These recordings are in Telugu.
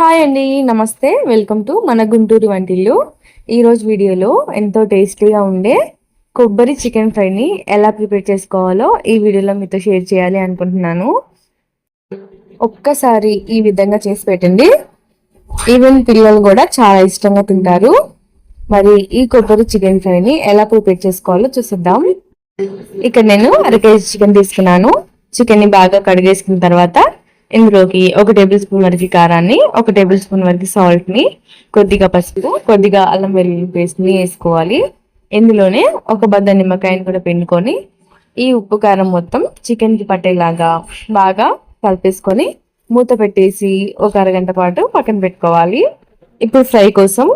హాయ్ అండి నమస్తే వెల్కమ్ టు మన గుంటూరు వంటిల్లు ఈరోజు వీడియోలో ఎంతో టేస్టీగా ఉండే కొబ్బరి చికెన్ ఫ్రైని ఎలా ప్రిపేర్ చేసుకోవాలో ఈ వీడియోలో మీతో షేర్ చేయాలి అనుకుంటున్నాను. ఒక్కసారి ఈ విధంగా చేసి పెట్టండి. ఈవెన్ పిల్లలు కూడా చాలా ఇష్టంగా తింటారు. మరి ఈ కొబ్బరి చికెన్ ఫ్రైని ఎలా ప్రిపేర్ చేసుకోవాలో చూసిద్దాం. ఇక్కడ నేను అర కేజీ చికెన్ తీసుకున్నాను. చికెన్ని బాగా కడిగేసుకున్న తర్వాత ఇందులోకి ఒక టేబుల్ స్పూన్ వరకు కారాన్ని ఒక టేబుల్ స్పూన్ వరకు సాల్ట్ని కొద్దిగా పసుపు కొద్దిగా అల్లం వెల్లుల్లి పేస్ట్ని వేసుకోవాలి. ఇందులోనే ఒక బద్ద నిమ్మకాయని కూడా పిండుకొని ఈ ఉప్పు కారం మొత్తం చికెన్కి పట్టేలాగా బాగా కలిపేసుకొని మూత పెట్టేసి ఒక అరగంట పాటు పక్కన పెట్టుకోవాలి. ఇప్పుడు ఫ్రై కోసం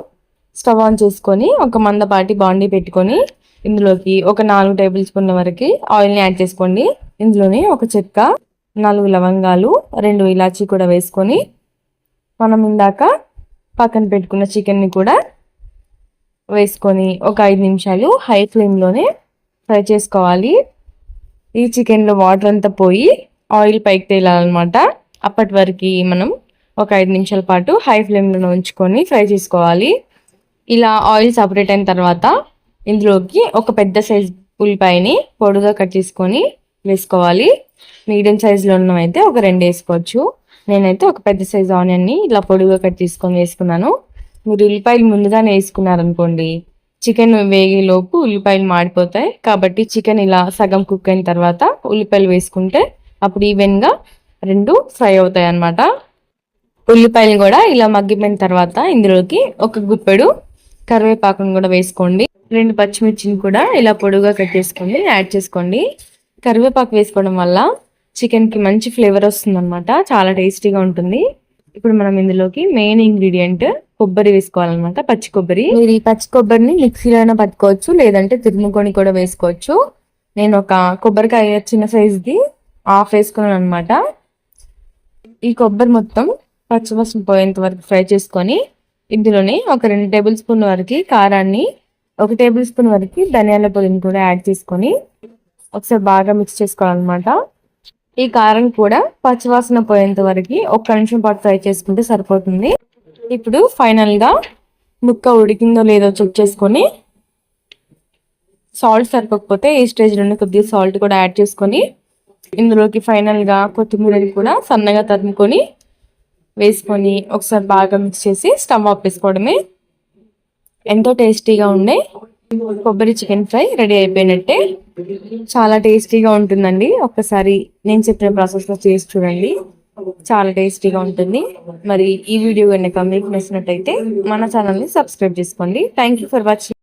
స్టవ్ ఆన్ చేసుకొని ఒక మందపాటి బాండీ పెట్టుకొని ఇందులోకి ఒక నాలుగు టేబుల్ స్పూన్ల వరకు ఆయిల్ని యాడ్ చేసుకోండి. ఇందులోనే ఒక చెక్క నాలుగు లవంగాలు రెండు ఇలాచీ కూడా వేసుకొని మనం ఇందాక పక్కన పెట్టుకున్న చికెన్ని కూడా వేసుకొని ఒక ఐదు నిమిషాలు హై ఫ్లేమ్లోనే ఫ్రై చేసుకోవాలి. ఈ చికెన్లో వాటర్ అంతా పోయి ఆయిల్ పైకి తేలాలన్నమాట. అప్పటి వరకు మనం ఒక ఐదు నిమిషాల పాటు హై ఫ్లేమ్లో ఉంచుకొని ఫ్రై చేసుకోవాలి. ఇలా ఆయిల్ సపరేట్ అయిన తర్వాత ఇందులోకి ఒక పెద్ద సైజ్ ఉల్లిపాయని పొడుగా కట్ చేసుకొని వేసుకోవాలి. మీడియం సైజులో ఉన్నవైతే ఒక రెండు వేసుకోవచ్చు. నేనైతే ఒక పెద్ద సైజ్ ఆనియన్ని ఇలా పొడుగా కట్ చేసుకొని వేసుకున్నాను. మీరు ఉల్లిపాయలు ముందుగానే వేసుకున్నారనుకోండి చికెన్ వేగేలోపు ఉల్లిపాయలు మాడిపోతాయి. కాబట్టి చికెన్ ఇలా సగం కుక్ అయిన తర్వాత ఉల్లిపాయలు వేసుకుంటే అప్పుడు ఈవెన్గా రెండు ఫ్రై అవుతాయి అన్నమాట ఉల్లిపాయలు కూడా ఇలా మగ్గిపోయిన తర్వాత ఇందులోకి ఒక గుప్పెడు కరివేపాకును కూడా వేసుకోండి. రెండు పచ్చిమిర్చిని కూడా ఇలా పొడుగా కట్ చేసుకొని యాడ్ చేసుకోండి. కరివేపాకు వేసుకోవడం వల్ల చికెన్కి మంచి ఫ్లేవర్ వస్తుంది అనమాట చాలా టేస్టీగా ఉంటుంది. ఇప్పుడు మనం ఇందులోకి మెయిన్ ఇంగ్రీడియంట్ కొబ్బరి వేసుకోవాలన్నమాట పచ్చి కొబ్బరి. మీరు ఈ పచ్చి కొబ్బరిని మిక్సీలో అయినా పట్టుకోవచ్చు లేదంటే తురుముకొని కూడా వేసుకోవచ్చు. నేను ఒక కొబ్బరికాయ చిన్న సైజుది ఆఫ్ వేసుకున్నాను అనమాట ఈ కొబ్బరి మొత్తం పచ్చివాసన పోయేంత వరకు ఫ్రై చేసుకొని ఇందులోనే ఒక రెండు టేబుల్ స్పూన్ వరకు కారాన్ని ఒక టేబుల్ స్పూన్ వరకు ధనియాల పొడిని కూడా యాడ్ చేసుకొని ఒకసారి బాగా మిక్స్ చేసుకోవాలన్నమాట. ఈ కారం కూడా పచ్చివాసన పోయేంత వరకు ఒక్క నిమిషం పాటు ఫ్రై చేసుకుంటే సరిపోతుంది. ఇప్పుడు ఫైనల్గా ముక్క ఉడికిందో లేదో చెక్ చేసుకొని సాల్ట్ సరిపోకపోతే ఈ స్టేజ్లోనే కొద్దిగా సాల్ట్ కూడా యాడ్ చేసుకొని ఇందులోకి ఫైనల్గా కొత్తిమీరని కూడా సన్నగా తరుముకొని వేసుకొని ఒకసారి బాగా మిక్స్ చేసి స్టవ్ ఆఫ్ వేసుకోవడమే. ఎంతో టేస్టీగా ఉండే కొబ్బరి చికెన్ ఫ్రై రెడీ అయిపోయినట్టే. చాలా టేస్టీగా ఉంటుందండి. ఒక్కసారి నేను చెప్పిన ప్రాసెస్లో చేసి చూడండి. చాలా టేస్టీగా ఉంటుంది. మరి ఈ వీడియో కనుక మీకు నచ్చినట్టయితే మన ఛానల్ని సబ్స్క్రైబ్ చేసుకోండి. Thank for watching